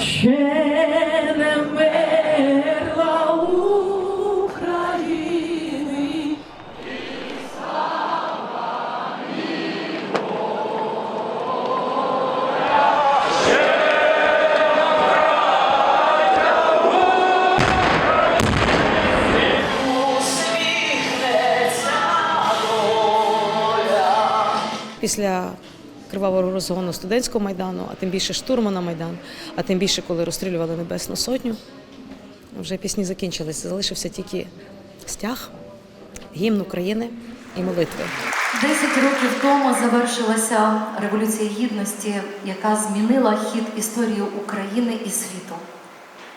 ще не вмерла України. Після кривавого розгону студентського майдану, а тим більше штурму на майдан, а тим більше, коли розстрілювали Небесну Сотню, вже пісні закінчилися. Залишився тільки стяг, гімн України і молитви. Десять років тому завершилася Революція Гідності, яка змінила хід історії України і світу.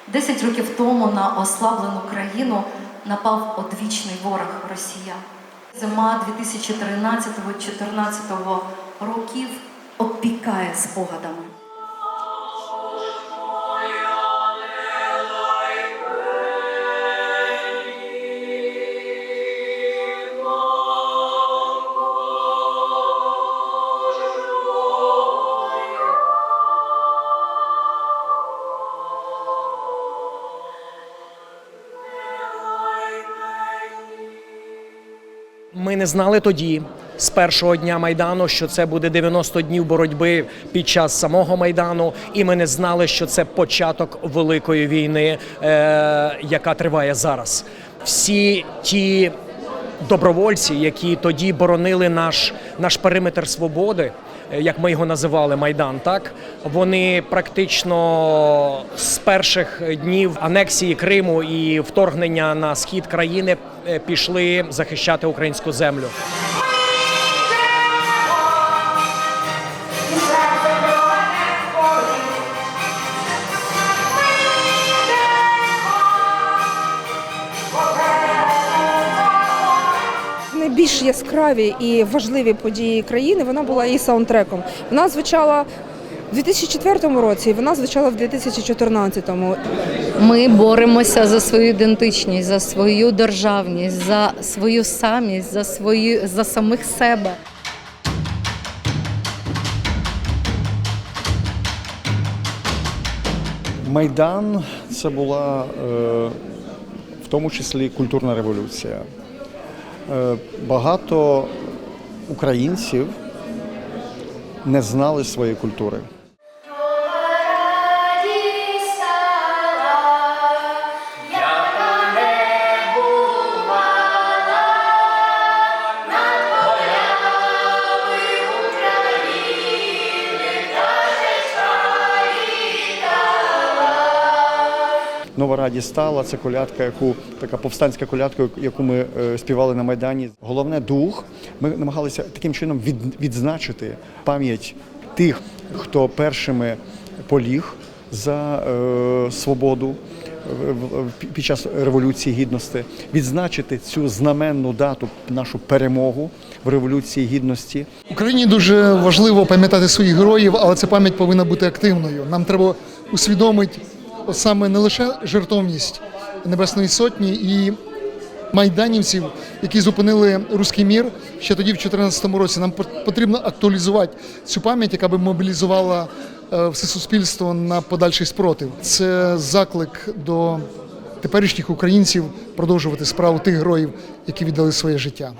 Десять років тому на ослаблену країну напав одвічний ворог Росія. Зима 2013-2014 років обпікає спогадами. Ми не знали тоді, з першого дня майдану, що це буде 90 днів боротьби під час самого майдану, і ми не знали, що це початок великої війни, е, яка триває зараз. Всі ті добровольці, які тоді боронили наш, наш периметр свободи, як ми його називали, майдан, так вони практично з перших днів анексії Криму і вторгнення на схід країни е, пішли захищати українську землю. Найбільш яскраві і важливі події країни вона була і саундтреком. Вона звучала в 2004 році, і вона звучала в 2014-му. Ми боремося за свою ідентичність, за свою державність, за свою самість, за свою за самих себе. Майдан це була е, в тому числі культурна революція. Е, багато українців не знали своєї культури. Нова радість стала це колядка, яку така повстанська колядка, яку ми е, співали на майдані. Головне дух. Ми намагалися таким чином від, відзначити пам'ять тих, хто першими поліг за е, свободу в- під час революції гідності, відзначити цю знаменну дату, нашу перемогу в революції гідності. Україні дуже важливо пам'ятати своїх героїв, але ця пам'ять повинна бути активною. Нам треба усвідомити саме не лише жертовність Небесної Сотні і майданівців, які зупинили руський мір ще тоді, в 2014 році. Нам пот- потрібно актуалізувати цю пам'ять, яка би мобілізувала е, все суспільство на подальший спротив. Це заклик до теперішніх українців продовжувати справу тих героїв, які віддали своє життя.